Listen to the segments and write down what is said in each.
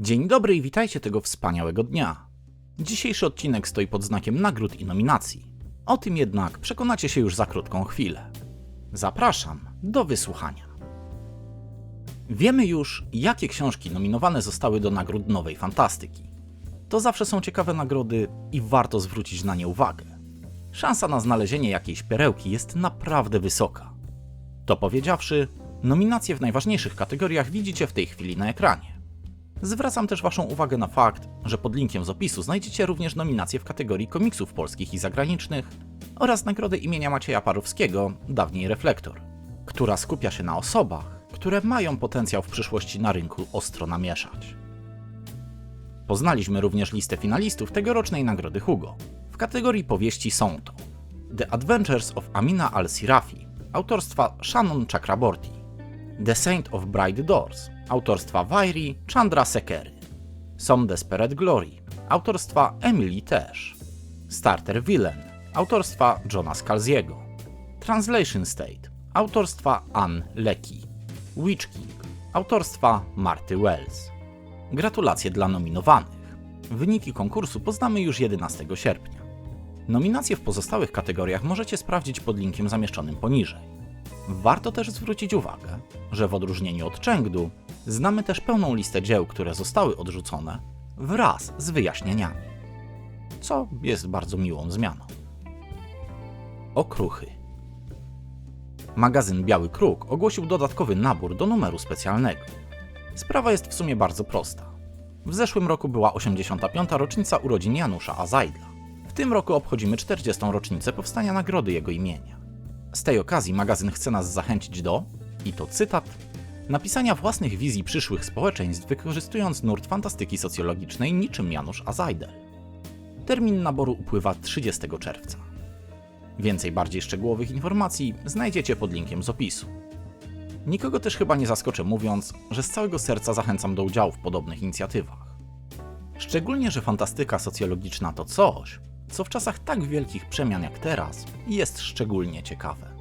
Dzień dobry i witajcie tego wspaniałego dnia. Dzisiejszy odcinek stoi pod znakiem nagród i nominacji. O tym jednak przekonacie się już za krótką chwilę. Zapraszam do wysłuchania. Wiemy już, jakie książki nominowane zostały do nagród nowej fantastyki. To zawsze są ciekawe nagrody i warto zwrócić na nie uwagę. Szansa na znalezienie jakiejś perełki jest naprawdę wysoka. To powiedziawszy, nominacje w najważniejszych kategoriach widzicie w tej chwili na ekranie. Zwracam też Waszą uwagę na fakt, że pod linkiem z opisu znajdziecie również nominacje w kategorii komiksów polskich i zagranicznych oraz nagrodę imienia Macieja Parowskiego, dawniej Reflektor, która skupia się na osobach, które mają potencjał w przyszłości na rynku ostro namieszać. Poznaliśmy również listę finalistów tegorocznej nagrody Hugo. W kategorii powieści są to The Adventures of Amina al-Sirafi autorstwa Shannon Chakraborty, The Saint of Bright Doors autorstwa Vairi Chandra Sekery, Some Desperate Glory autorstwa Emily Też, Starter Villain autorstwa Johna Scalziego, Translation State autorstwa Ann Leckie, Witch King autorstwa Marty Wells. Gratulacje dla nominowanych. Wyniki konkursu poznamy już 11 sierpnia. Nominacje w pozostałych kategoriach możecie sprawdzić pod linkiem zamieszczonym poniżej. Warto też zwrócić uwagę, że w odróżnieniu od Chengdu znamy też pełną listę dzieł, które zostały odrzucone wraz z wyjaśnieniami, co jest bardzo miłą zmianą. Okruchy. Magazyn Biały Kruk ogłosił dodatkowy nabór do numeru specjalnego. Sprawa jest w sumie bardzo prosta. W zeszłym roku była 85. rocznica urodzin Janusza Azajdla. W tym roku obchodzimy 40. rocznicę powstania nagrody jego imienia. Z tej okazji magazyn chce nas zachęcić do, i to cytat, napisania własnych wizji przyszłych społeczeństw wykorzystując nurt fantastyki socjologicznej niczym Janusz Azajdel. Termin naboru upływa 30 czerwca. Więcej bardziej szczegółowych informacji znajdziecie pod linkiem z opisu. Nikogo też chyba nie zaskoczę mówiąc, że z całego serca zachęcam do udziału w podobnych inicjatywach. Szczególnie, że fantastyka socjologiczna to coś, co w czasach tak wielkich przemian jak teraz jest szczególnie ciekawe.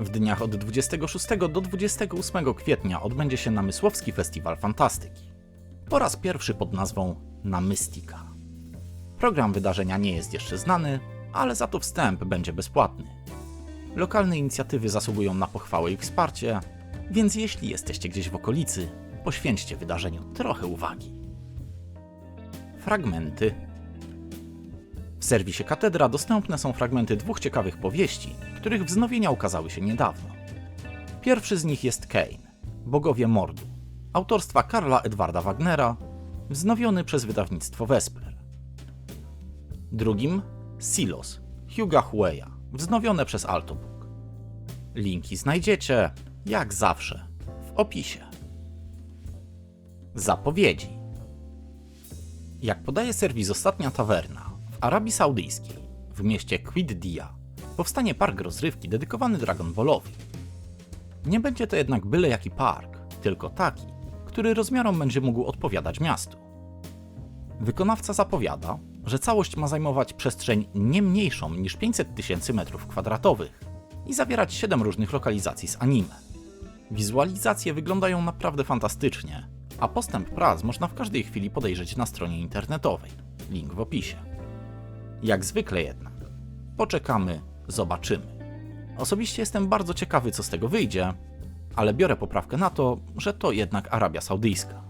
W dniach od 26 do 28 kwietnia odbędzie się Namysłowski Festiwal Fantastyki. Po raz pierwszy pod nazwą Namystika. Program wydarzenia nie jest jeszcze znany, ale za to wstęp będzie bezpłatny. Lokalne inicjatywy zasługują na pochwałę i wsparcie, więc jeśli jesteście gdzieś w okolicy, poświęćcie wydarzeniu trochę uwagi. Fragmenty. W serwisie Katedra dostępne są fragmenty dwóch ciekawych powieści, których wznowienia ukazały się niedawno. Pierwszy z nich jest Kane, Bogowie Mordu, autorstwa Karla Edwarda Wagnera, wznowiony przez wydawnictwo Vesper. Drugim Silos, Hugh'a Hueya, wznowione przez Altobook. Linki znajdziecie, jak zawsze, w opisie. Zapowiedzi. Jak podaje serwis Ostatnia Tawerna, w Arabii Saudyjskiej, w mieście Quiddia, powstanie park rozrywki dedykowany Dragon Ballowi. Nie będzie to jednak byle jaki park, tylko taki, który rozmiarom będzie mógł odpowiadać miastu. Wykonawca zapowiada, że całość ma zajmować przestrzeń nie mniejszą niż 500 tysięcy metrów kwadratowych i zawierać 7 różnych lokalizacji z anime. Wizualizacje wyglądają naprawdę fantastycznie, a postęp prac można w każdej chwili podejrzeć na stronie internetowej. Link w opisie. Jak zwykle jednak, poczekamy, zobaczymy. Osobiście jestem bardzo ciekawy, co z tego wyjdzie, ale biorę poprawkę na to, że to jednak Arabia Saudyjska.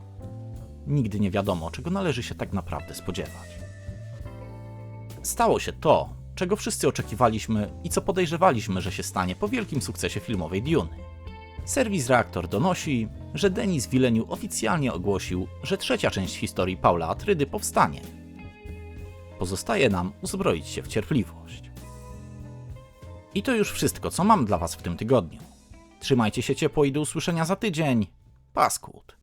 Nigdy nie wiadomo, czego należy się tak naprawdę spodziewać. Stało się to, czego wszyscy oczekiwaliśmy i co podejrzewaliśmy, że się stanie po wielkim sukcesie filmowej Duny. Serwis Reaktor donosi, że Denis Villeneuve oficjalnie ogłosił, że trzecia część historii Paula Atrydy powstanie. Pozostaje nam uzbroić się w cierpliwość. I to już wszystko, co mam dla Was w tym tygodniu. Trzymajcie się ciepło i do usłyszenia za tydzień. Paskut.